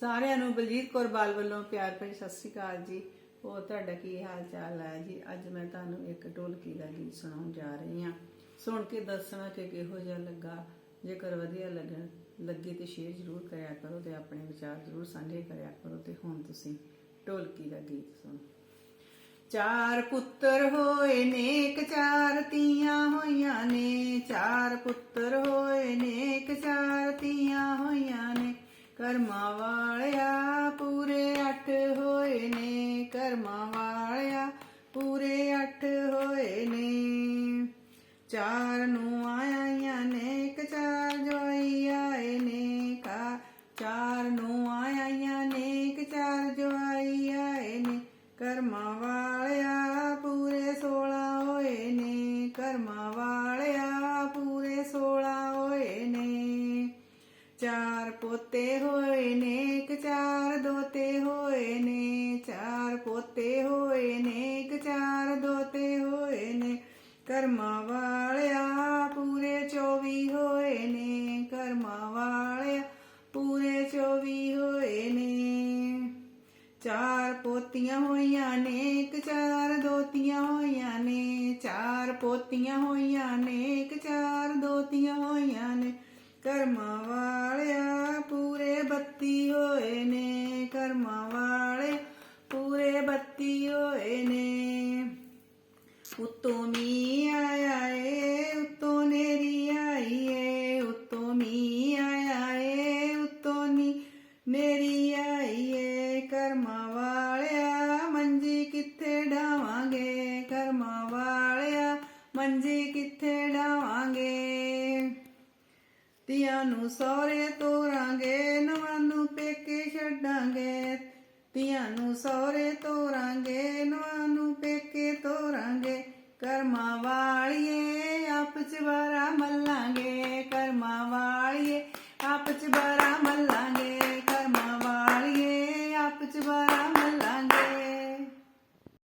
ਸਾਰਿਆਂ ਨੂੰ ਬਲਜੀਤ ਕੌਰ ਬਾਲ ਵੱਲੋਂ ਪਿਆਰ ਭਰੀ ਸਤਿ ਸ਼੍ਰੀ ਅਕਾਲ ਜੀ। ਹੋਰ ਤੁਹਾਡਾ ਕੀ ਹਾਲ ਚਾਲ ਹੈ ਜੀ? ਅੱਜ ਮੈਂ ਤੁਹਾਨੂੰ ਇੱਕ ਢੋਲਕੀ ਦਾ ਗੀਤ ਸੁਣਾਉਣ ਜਾ ਰਹੀ ਹਾਂ। ਸੁਣ ਕੇ ਦੱਸਣਾ ਕਿ ਕਿਹੋ ਜਿਹਾ ਲੱਗਾ। ਜੇਕਰ ਵਧੀਆ ਲੱਗਣ, ਲੱਗੇ ਤੇ ਸ਼ੇਅਰ ਜ਼ਰੂਰ ਕਰਿਆ ਕਰੋ ਤੇ ਆਪਣੇ ਵਿਚਾਰ ਜ਼ਰੂਰ ਸਾਂਝੇ ਕਰਿਆ ਕਰੋ ਤੇ ਹੁਣ ਤੁਸੀਂ ਢੋਲਕੀ ਦਾ ਗੀਤ ਸੁਣੋ। ਚਾਰ ਪੁੱਤਰ ਹੋਏ ਨੇ, ਇੱਕ ਚਾਰ ਤੀਆਂ ਹੋਈਆਂ ਨੇ। ਚਾਰ ਪੁੱਤਰ ਹੋਏ ਨੇ, ਇੱਕ ਚਾਰ ਤੀਆਂ ਹੋਈਆਂ ਨੇ ਕਰਮਾਂ ਵਾਲਿਆ ਪੂਰੇ ਅੱਠ ਹੋਏ ਨੇ, ਕਰਮਾਂ ਵਾਲਿਆ ਪੂਰੇ ਅੱਠ ਹੋਏ ਨੇ। ਚਾਰ ਨੂੰ ਆਈਆਂ ਨੇ, ਇੱਕ ਜੋਈ ਆਏ ਨੇ। ਚਾਰ ਪੋਤੇ ਹੋਏ ਨੇ, ਇੱਕ ਚਾਰ ਦੋਤੇ ਹੋਏ ਨੇ। ਚਾਰ ਪੋਤੇ ਹੋਏ ਨੇ, ਇੱਕ ਚਾਰ ਦੋਤੇ ਹੋਏ ਨੇ। ਕਰਮਾਂ ਵਾਲਿਆ ਪੂਰੇ 24 ਹੋਏ ਨੇ। ਕਰਮਾਂ ਵਾਲਿਆ ਪੂਰੇ 24 ਹੋਏ ਨੇ। ਚਾਰ ਪੋਤੀਆਂ ਹੋਈਆਂ ਨੇ, ਇੱਕ ਚਾਰ ਦੋਤੀਆਂ ਹੋਈਆਂ ਨੇ। ਚਾਰ ਪੋਤੀਆਂ ਹੋਈਆਂ ਨੇ, ਇੱਕ ਚਾਰ ਦੋਤੀਆਂ ਹੋਈਆਂ ਨੇ। ਕਰਮਾਂ ਵਾਲਿਆ ਪੂਰੇ 32 ਹੋਏ ਨੇ ਕਰਮਾਂ ਵਾਲੇ, ਪੂਰੇ 32 ਹੋਏ ਨੇ। ਉਤੋਂ ਮੀ ਆਇਆ ਏ, ਉਤੋਂ ਨੇਰੀ ਆਈ ਏ। ਉਤੋਂ ਮੀ ਆਇਆ ਏ, ਉਤੋਂ ਨੀ ਨੇਰੀ ਆਈ ਏ। ਕਰਮਾਂ ਵਾਲਿਆ, ਮੰਜੀ ਕਿੱਥੇ ਡਾਵਾਂਗੇ? ਕਰਮਾਂ ਵਾਲਿਆ, ਮੰਜੀ ਕਿੱਥੇ ਡਾਵਾਂਗੇ? ਧੀਆਂ ਨੂੰ ਸਹੁਰੇ ਤੋਰਾਂਗੇ ਨਵਾਂ ਨੂੰ ਪੇਕੇ ਛੱਡਾਂਗੇ। ਧੀਆਂ ਨੂੰ ਸਹੁਰੇ ਤੋਰਾਂਗੇ, ਨਵਾਂ ਨੂੰ ਪੇਕੇ ਤੋਰਾਂਗੇ। ਕਰਮਾਂ ਵਾਲੀਏ, ਆਪ ਚ ਬਾਰਾ ਮੱਲਾਂਗੇ। ਕਰਮਾਂ